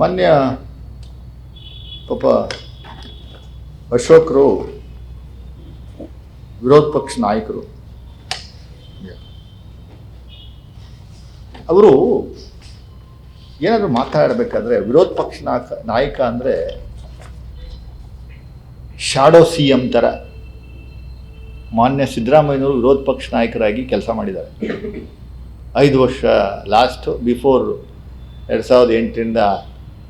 ಮಾನ್ಯ ಪಾಪ ಅಶೋಕರು, ವಿರೋಧ ಪಕ್ಷ ನಾಯಕರು. ಅವರು ಏನಾದರೂ ಮಾತಾಡಬೇಕಾದ್ರೆ ವಿರೋಧ ಪಕ್ಷ ನಾಯಕ ನಾಯಕ ಅಂದರೆ ಶಾಡೋ ಸಿ ಎಂ ಥರ ಮಾನ್ಯ ಸಿದ್ದರಾಮಯ್ಯನವರು ವಿರೋಧ ಪಕ್ಷ ನಾಯಕರಾಗಿ ಕೆಲಸ ಮಾಡಿದ್ದಾರೆ. ಐದು ವರ್ಷ ಲಾಸ್ಟ್ ಬಿಫೋರ್ ಎರಡು ಸಾವಿರದ ಎಂಟರಿಂದ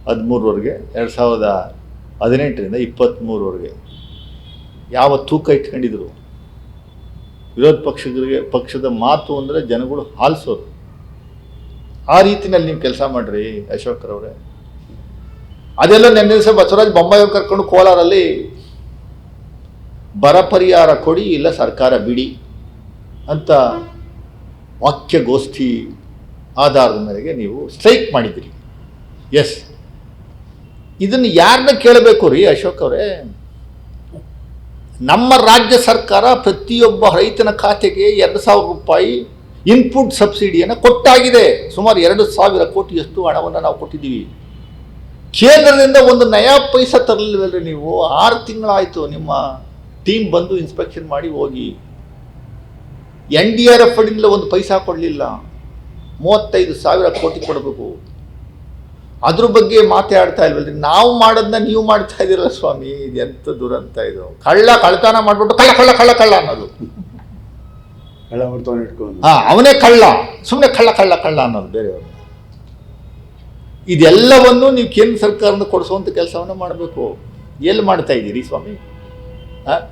ಹದಿಮೂರವರೆಗೆ, ಎರಡು ಸಾವಿರದ ಹದಿನೆಂಟರಿಂದ ಇಪ್ಪತ್ತ್ಮೂರವರೆಗೆ ಯಾವ ತೂಕ ಇಟ್ಕೊಂಡಿದ್ರು? ವಿರೋಧ ಪಕ್ಷಗಳಿಗೆ, ಪಕ್ಷದ ಮಾತು ಅಂದರೆ ಜನಗಳು ಹಾಲಿಸೋರು ಆ ರೀತಿನಲ್ಲಿ ನೀವು ಕೆಲಸ ಮಾಡ್ರಿ ಅಶೋಕರವರೇ ಅದೆಲ್ಲ ನೆನ್ನೆ ದಿವಸ ಬಸವರಾಜ್ ಬೊಂಬಾಯಿ ಅವ್ರು ಕರ್ಕೊಂಡು ಕೋಲಾರಲ್ಲಿ ಬರ ಪರಿಹಾರ ಕೊಡಿ, ಇಲ್ಲ ಸರ್ಕಾರ ಬಿಡಿ ಅಂತ ವಾಕ್ಯಗೋಷ್ಠಿ ಆಧಾರದ ಮೇರೆಗೆ ನೀವು ಸ್ಟ್ರೈಕ್ ಮಾಡಿದ್ದೀರಿ. ಎಸ್ ಇದನ್ನು ಯಾರನ್ನ ಕೇಳಬೇಕು ರೀ ಅಶೋಕ್ ಅವರೇ? ನಮ್ಮ ರಾಜ್ಯ ಸರ್ಕಾರ ಪ್ರತಿಯೊಬ್ಬ ರೈತನ ಖಾತೆಗೆ ಎರಡು ಸಾವಿರ ರೂಪಾಯಿ ಇನ್ಪುಟ್ ಸಬ್ಸಿಡಿಯನ್ನು ಕೊಟ್ಟಾಗಿದೆ. ಸುಮಾರು ಎರಡು ಸಾವಿರ ಕೋಟಿಯಷ್ಟು ಹಣವನ್ನು ನಾವು ಕೊಟ್ಟಿದ್ದೀವಿ. ಕೇಂದ್ರದಿಂದ ಒಂದು ನಯಾ ಪೈಸಾ ತರಲಿಲ್ಲ ನೀವು? ಆರು ತಿಂಗಳಾಯಿತು ನಿಮ್ಮ ಟೀಮ್ ಬಂದು ಇನ್ಸ್ಪೆಕ್ಷನ್ ಮಾಡಿ ಹೋಗಿ. ಎನ್ ಡಿ ಆರ್ ಎಫ್ ಒಂದು ಪೈಸಾ ಕೊಡಲಿಲ್ಲ. ಮೂವತ್ತೈದು ಸಾವಿರ ಕೋಟಿ ಕೊಡಬೇಕು. ಅದ್ರ ಬಗ್ಗೆ ಮಾತಾಡ್ತಾ ಇಲ್ವಲ್ರಿ? ನಾವು ಮಾಡೋದನ್ನ ನೀವು ಮಾಡ್ತಾ ಇದ್ದೀರಲ್ಲ ಸ್ವಾಮಿ ಎಂಥ ದುರಂತ ಇದು. ಕಳ್ಳ ಕಳ್ಳತನ ಮಾಡ್ಬಿಟ್ಟು ಕಳ್ಳ ಕಳ್ಳ ಕಳ್ಳ ಕಳ್ಳ ಅನ್ನೋದು. ಕಳ್ಳ ಹಾ ಅವನೇ ಕಳ್ಳ. ಸುಮ್ಮನೆ ಕಳ್ಳ ಕಳ್ಳ ಕಳ್ಳ ಅನ್ನೋದು ಬೇರೆಯವರು. ಇದೆಲ್ಲವನ್ನು ನೀವು ಕೇಂದ್ರ ಸರ್ಕಾರದಿಂದ ಕೊಡಿಸುವಂಥ ಕೆಲಸವನ್ನು ಮಾಡಬೇಕು. ಎಲ್ಲಿ ಮಾಡ್ತಾ ಇದ್ದೀರಿ ಸ್ವಾಮಿ? ಹಾಂ?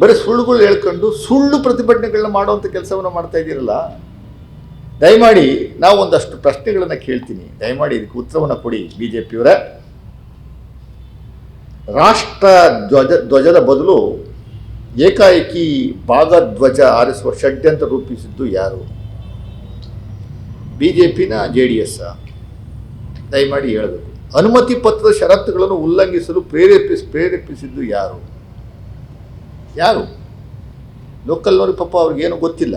ಬರೀ ಸುಳ್ಳುಗಳು ಹೇಳ್ಕೊಂಡು ಸುಳ್ಳು ಪ್ರತಿಭಟನೆಗಳನ್ನ ಮಾಡುವಂಥ ಕೆಲಸವನ್ನು ಮಾಡ್ತಾ ಇದ್ದೀರಲ್ಲ? ದಯಮಾಡಿ ನಾವು ಒಂದಷ್ಟು ಪ್ರಶ್ನೆಗಳನ್ನು ಕೇಳ್ತೀನಿ. ದಯಮಾಡಿ ಇದಕ್ಕೆ ಉತ್ತರವನ್ನು ಕೊಡಿ ಬಿ ಜೆ ಪಿಯವರ ರಾಷ್ಟ್ರ ಧ್ವಜ, ಧ್ವಜದ ಬದಲು ಏಕಾಏಕಿ ಭಾಗಧ್ವಜ ಆರಿಸುವ ಷಡ್ಯಂತ ರೂಪಿಸಿದ್ದು ಯಾರು? ಬಿ ಜೆ ಪಿನ ಜೆ ಡಿ ಎಸ್. ದಯಮಾಡಿ ಹೇಳಬೇಕು. ಅನುಮತಿ ಪತ್ರದ ಷರತ್ತುಗಳನ್ನು ಉಲ್ಲಂಘಿಸಲು ಪ್ರೇರೇಪಿಸ್, ಪ್ರೇರೇಪಿಸಿದ್ದು ಯಾರು? ಯಾರು? ಲೋಕಲ್ನವ್ರಿಗೆ ಪಾಪ ಅವ್ರಿಗೇನು ಗೊತ್ತಿಲ್ಲ.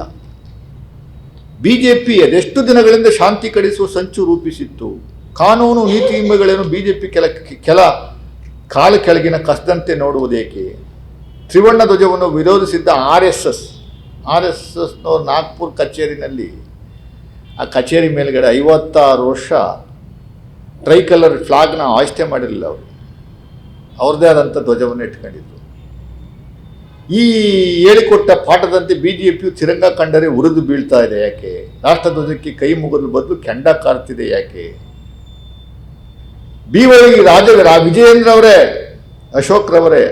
ಬಿ ಜೆ ಪಿ ಅದೆಷ್ಟು ದಿನಗಳಿಂದ ಶಾಂತಿ ಕಡಿಸುವ ಸಂಚು ರೂಪಿಸಿತ್ತು. ಕಾನೂನು ನೀತಿ ನಿಯಮಗಳನ್ನು ಬಿ ಜೆ ಪಿ ಕೆಲ ಕೆಲ ಕಾಲ ಕೆಳಗಿನ ಕಸದಂತೆ ನೋಡುವುದೇಕೆ ತ್ರಿವರ್ಣ ಧ್ವಜವನ್ನು ವಿರೋಧಿಸಿದ್ದ R S S, R S ಎಸ್ನವ್ರು Nagpur ಕಚೇರಿನಲ್ಲಿ, ಆ ಕಚೇರಿ ಮೇಲ್ಗಡೆ ಐವತ್ತಾರು ವರ್ಷ ಟ್ರೈ ಕಲರ್ ಫ್ಲಾಗ್ನ ಆಯ್ಕೆ ಮಾಡಿರಲಿಲ್ಲ ಅವರು. ಅವ್ರದ್ದೇ ಆದಂಥ ಧ್ವಜವನ್ನು ಇಟ್ಕೊಂಡಿದ್ರು. ಈ ಹೇಳಿಕೊಟ್ಟ ಪಾಠದಂತೆ ಬಿ ಜೆ ಪಿಯು ತಿರಂಗ ಕಂಡರೆ ಉರಿದು ಬೀಳ್ತಾ ಇದೆ ಯಾಕೆ? ರಾಷ್ಟ್ರಧ್ವಜಕ್ಕೆ ಕೈ ಮುಗಿದು ಬದಲು ಕೆಂಡ ಕಾರ್ತಿದೆ ಯಾಕೆ? ಬಿ ವೈ ರಾಜ ವಿಜಯೇಂದ್ರ ಅವರೇ ಅಶೋಕ್ ರವರೇ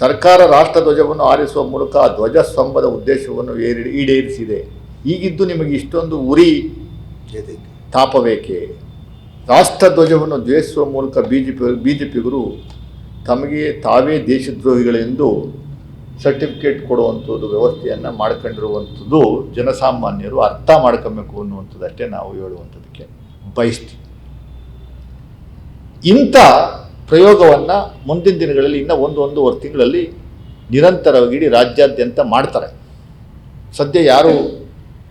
ಸರ್ಕಾರ ರಾಷ್ಟ್ರಧ್ವಜವನ್ನು ಆರಿಸುವ ಮೂಲಕ ಆ ಧ್ವಜ ಸ್ತಂಭದ ಉದ್ದೇಶವನ್ನು ಈಡೇರಿಸಿದೆ. ಈಗಿದ್ದು ನಿಮಗೆ ಇಷ್ಟೊಂದು ಉರಿ ತಾಪಬೇಕೆ? ರಾಷ್ಟ್ರಧ್ವಜವನ್ನು ದ್ವೇಷಿಸುವ ಮೂಲಕ B J P B J ಪಿಗರು ತಮಗೆ ತಾವೇ ದೇಶದ್ರೋಹಿಗಳೆಂದು ಸರ್ಟಿಫಿಕೇಟ್ ಕೊಡುವಂಥದ್ದು, ವ್ಯವಸ್ಥೆಯನ್ನು ಮಾಡ್ಕೊಂಡಿರುವಂಥದ್ದು ಜನಸಾಮಾನ್ಯರು ಅರ್ಥ ಮಾಡ್ಕೊಬೇಕು ಅನ್ನುವಂಥದ್ದಷ್ಟೇ ನಾವು ಹೇಳುವಂಥದ್ದಕ್ಕೆ ಬಯಸ್ತೀವಿ. ಇಂಥ ಪ್ರಯೋಗವನ್ನು ಮುಂದಿನ ದಿನಗಳಲ್ಲಿ, ಇನ್ನೂ ಒಂದು ಒಂದೂವರೆ ತಿಂಗಳಲ್ಲಿ ನಿರಂತರವಾಗಿ ಇಡೀ ರಾಜ್ಯಾದ್ಯಂತ ಮಾಡ್ತಾರೆ. ಸದ್ಯ ಯಾರು,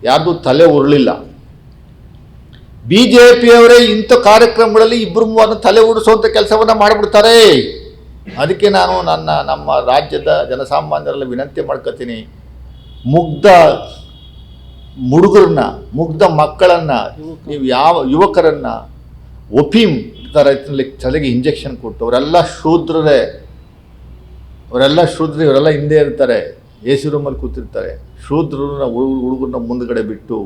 ಯಾರ್ದು ತಲೆ ಉರುಳಿಲ್ಲ ಬಿ ಜೆ ಪಿಯವರೇ ಇಂಥ ಕಾರ್ಯಕ್ರಮಗಳಲ್ಲಿ ಇಬ್ಬರು ಮೂವರನ್ನು ತಲೆ ಉರುಳಿಸುವಂಥ ಕೆಲಸವನ್ನು ಮಾಡಿಬಿಡ್ತಾರೆ. ಅದಕ್ಕೆ ನಾನು ನನ್ನ, ನಮ್ಮ ರಾಜ್ಯದ ಜನಸಾಮಾನ್ಯರಲ್ಲಿ ವಿನಂತಿ ಮಾಡ್ಕೊತೀನಿ. ಮುಗ್ಧ ಮುಡುಗರನ್ನ, ಮುಗ್ಧ ಮಕ್ಕಳನ್ನು, ನೀವು ಯಾವ ಯುವಕರನ್ನು, ಒಪಿಮ್ ಥರ ತಲೆಗೆ ಇಂಜೆಕ್ಷನ್ ಕೊಟ್ಟು, ಅವರೆಲ್ಲ ಶೂದ್ರರೇ. ಅವರೆಲ್ಲ ಶೂದ್ರ ಇವರೆಲ್ಲ ಹಿಂದೆ ಇರ್ತಾರೆ, ಎ ಸಿ ರೂಮಲ್ಲಿ ಕೂತಿರ್ತಾರೆ. ಶೂದ್ರನ ಹುಡುಗರನ್ನ ಮುಂದ್ಗಡೆ ಬಿಟ್ಟು,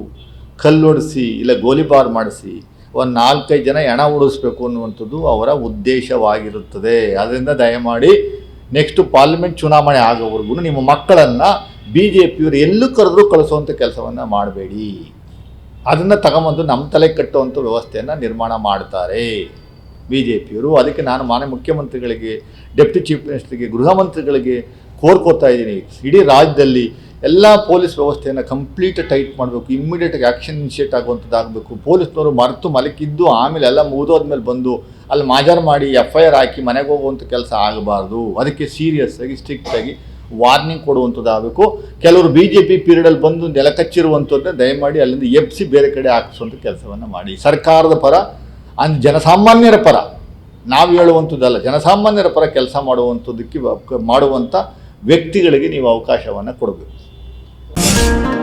ಕಲ್ಲೊಡಿಸಿ, ಇಲ್ಲ ಗೋಲಿಬಾರ್ ಮಾಡಿಸಿ ಒಂದು ನಾಲ್ಕೈದು ಜನ ಹೆಣ ಉಳಿಸ್ಬೇಕು ಅನ್ನುವಂಥದ್ದು ಅವರ ಉದ್ದೇಶವಾಗಿರುತ್ತದೆ. ಅದರಿಂದ ದಯಮಾಡಿ ನೆಕ್ಸ್ಟ್ ಪಾರ್ಲಿಮೆಂಟ್ ಚುನಾವಣೆ ಆಗೋವರೆಗೂ ನಿಮ್ಮ ಮಕ್ಕಳನ್ನು ಬಿ ಜೆ ಪಿಯವರು ಎಲ್ಲೂ ಕರೆದ್ರೂ ಕಳಿಸುವಂಥ ಕೆಲಸವನ್ನು ಮಾಡಬೇಡಿ. ಅದನ್ನು ತಗೊಂಬಂದು ನಮ್ಮ ತಲೆ ಕಟ್ಟುವಂಥ ವ್ಯವಸ್ಥೆಯನ್ನು ನಿರ್ಮಾಣ ಮಾಡ್ತಾರೆ. ಬಿ ಜೆ ಪಿಯವರು ಅದಕ್ಕೆ ನಾನು ಮಾನ್ಯ ಮುಖ್ಯಮಂತ್ರಿಗಳಿಗೆ ಡೆಪ್ಟಿ ಚೀಫ್ ಮಿನಿಸ್ಟರ್ಗೆ ಗೃಹ ಮಂತ್ರಿಗಳಿಗೆ ಕೋರ್ಕೋತಾ ಇದ್ದೀನಿ. ಇಡೀ ರಾಜ್ಯದಲ್ಲಿ ಎಲ್ಲ ಪೊಲೀಸ್ ವ್ಯವಸ್ಥೆಯನ್ನು ಕಂಪ್ಲೀಟ್ ಟೈಟ್ ಮಾಡಬೇಕು ಇಮ್ಮಿಡಿಯೇಟಾಗಿ ಆ್ಯಕ್ಷನ್ ಇನಿಷಿಯೇಟ್ ಆಗುವಂಥದ್ದಾಗಬೇಕು ಪೊಲೀಸ್ನವರು ಮರೆತು ಮಲಕಿದ್ದು ಆಮೇಲೆ ಎಲ್ಲ ಮುಗಿದೋದ್ಮೇಲೆ ಬಂದು ಅಲ್ಲಿ ಮಾಜಾರ್ ಮಾಡಿ ಎಫ್ ಐ ಆರ್ ಹಾಕಿ ಮನೆಗೆ ಹೋಗುವಂಥ ಕೆಲಸ ಆಗಬಾರ್ದು. ಅದಕ್ಕೆ ಸೀರಿಯಸ್ ಆಗಿ ಸ್ಟ್ರಿಕ್ಟ್ ಆಗಿ ವಾರ್ನಿಂಗ್ ಕೊಡುವಂಥದ್ದಾಗಬೇಕು ಕೆಲವರು ಬಿ ಜೆ ಪಿ ಪೀರಿಯಡಲ್ಲಿ ಬಂದು ನೆಲಕಚ್ಚಿರುವಂಥದ್ದನ್ನ ದಯಮಾಡಿ ಅಲ್ಲಿಂದ ಎಬ್ಸಿ ಬೇರೆ ಕಡೆ ಹಾಕಿಸುವಂಥ ಕೆಲಸವನ್ನು ಮಾಡಿ. ಸರ್ಕಾರದ ಪರ ಅಂದ್ ಜನಸಾಮಾನ್ಯರ ಪರ ನಾವು ಹೇಳುವಂಥದ್ದಲ್ಲ, ಜನಸಾಮಾನ್ಯರ ಪರ ಕೆಲಸ ಮಾಡುವಂಥದ್ದಕ್ಕೆ ಮಾಡುವಂಥ ವ್ಯಕ್ತಿಗಳಿಗೆ ನೀವು ಅವಕಾಶವನ್ನು ಕೊಡಬೇಕು. Thank you